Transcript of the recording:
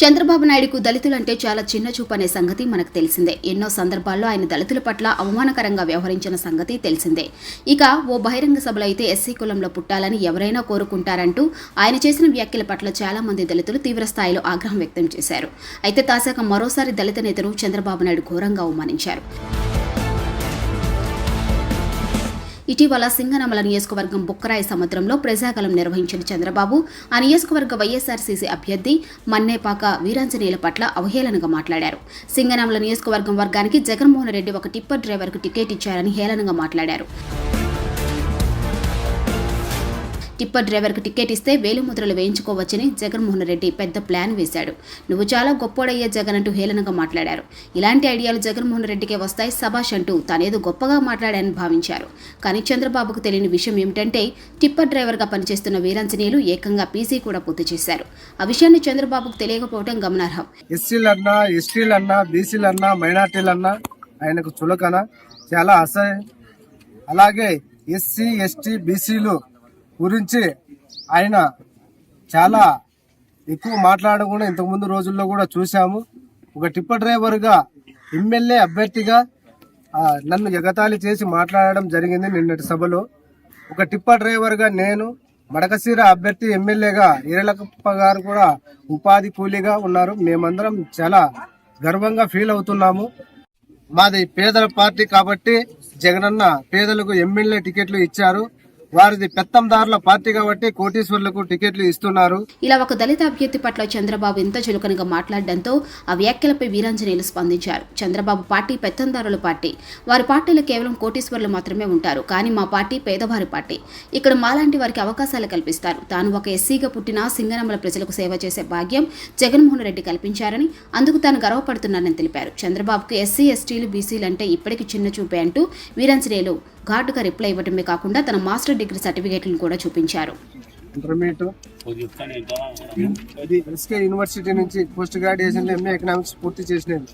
చంద్రబాబు నాయుడుకు దళితులంటే చాలా చిన్న చూపు అనే సంగతి మనకు తెలిసిందే. ఎన్నో సందర్భాల్లో ఆయన దళితుల పట్ల అవమానకరంగా వ్యవహరించిన సంగతి తెలిసిందే. ఇక ఓ బహిరంగ సభలో అయితే ఎస్సీ కులంలో పుట్టాలని ఎవరైనా కోరుకుంటారంటూ ఆయన చేసిన వ్యాఖ్యల పట్ల చాలా మంది దళితులు తీవ్రస్థాయిలో ఆగ్రహం వ్యక్తం చేశారు. అయితే తాజాగా మరోసారి దళిత నేతను చంద్రబాబు నాయుడు ఘోరంగా అవమానించారు. ఇటీవల సింగనమల నియోజకవర్గం బుక్కరాయి సముద్రంలో ప్రజాగలం నిర్వహించిన చంద్రబాబు. ఆ నియోజకవర్గ వైఎస్ఆర్సీసీ అభ్యర్థి మన్నేపాక వీరాంజనేయుల పట్ల అవహేళనగా మాట్లాడారు. సింగనమల నియోజకవర్గం వర్గానికి జగన్మోహన్ రెడ్డి ఒక టిప్పర్ డ్రైవర్కు టికెట్ ఇచ్చారని హేళనగా మాట్లాడారు. టిప్పర్ డ్రైవర్కి టికెట్ ఇస్తే వేలుముద్రలు వేయించుకోవచ్చని జగన్మోహన్ రెడ్డి పెద్ద ప్లాన్ వేశాడు. నువ్వు చాలా గొప్పోడయ్యే జగన్ అంటూ హేళనగా మాట్లాడారు. ఇలాంటి ఐడియాలు జగన్మోహన్ రెడ్డికే వస్తాయి సభాష్ అంటూ తానేదో గొప్పగా మాట్లాడారని భావించారు. కానీ చంద్రబాబుకు తెలియని విషయం ఏమిటంటే టిప్పర్ డ్రైవర్గా పనిచేస్తున్న వీరాంజనేయులు ఏకంగా పీసీ కూడా పూర్తి చేశారు. ఆ విషయాన్ని చంద్రబాబుకు తెలియకపోవడం గమనార్హం. ఎస్సీలన్నా ఎస్టీలన్నా బీసీలన్నా మైనార్టీలన్నా ఆయనకు చులకన చాలా అసహ్యం. అలాగే ఎస్సీ ఎస్టీ బీసీలు గురించి ఆయన చాలా ఎక్కువ మాట్లాడడం కూడా ఇంతకుముందు రోజుల్లో కూడా చూశాము. ఒక టిప్పర్ డ్రైవర్గా ఎమ్మెల్యే అభ్యర్థిగా నన్ను ఎగతాళి చేసి మాట్లాడడం జరిగింది నిన్నటి సభలో. ఒక టిప్పర్ డ్రైవర్గా నేను మడకసీర అభ్యర్థి ఎమ్మెల్యేగా ఈరలకప్ప గారు కూడా ఉపాధి కూలీగా ఉన్నారు. మేమందరం చాలా గర్వంగా ఫీల్ అవుతున్నాము. మాది పేదల పార్టీ కాబట్టి జగనన్న పేదలకు ఎమ్మెల్యే టికెట్లు ఇచ్చారు. వారిది పెత్తందారుల పార్టీ కాబట్టి కోటీశ్వర్లకు టికెట్లు ఇస్తున్నారు. ఇలా ఒక దళిత అభ్యర్థి పట్ల చంద్రబాబు ఇంత చులకనగా మాట్లాడడంతో ఆ వ్యాఖ్యలపై వీరాంజనేయులు స్పందించారు. చంద్రబాబు పార్టీ పెత్తందారుల పార్టీ. వారి పార్టీలో కేవలం కోటీశ్వర్లు మాత్రమే ఉంటారు. కానీ మా పార్టీ పేదవారి పార్టీ. ఇక్కడ మాలాంటి వారికి అవకాశాలు కల్పిస్తారు. తాను ఒక ఎస్సీగా పుట్టిన సింగనమల ప్రజలకు సేవ చేసే భాగ్యం జగన్మోహన్ రెడ్డి కల్పించారని అందుకు తాను గర్వపడుతున్నానని తెలిపారు. చంద్రబాబుకు ఎస్సీ ఎస్టీలు బీసీలు అంటే ఇప్పటికి చిన్న చూపే అంటూ వీరాంజనేయులు ఘాటుగా రిప్లై ఇవ్వడమే కాకుండా తన మాస్టర్ డిగ్రీ సర్టిఫికేట్లను కూడా చూపించారు. ఇంటర్మీడియట్. ఇది ఎస్కే యూనివర్సిటీ నుంచి పోస్ట్ గ్రాడ్యుయేషన్ ఎంఏ ఎకనామిక్స్ పూర్తి చేసినది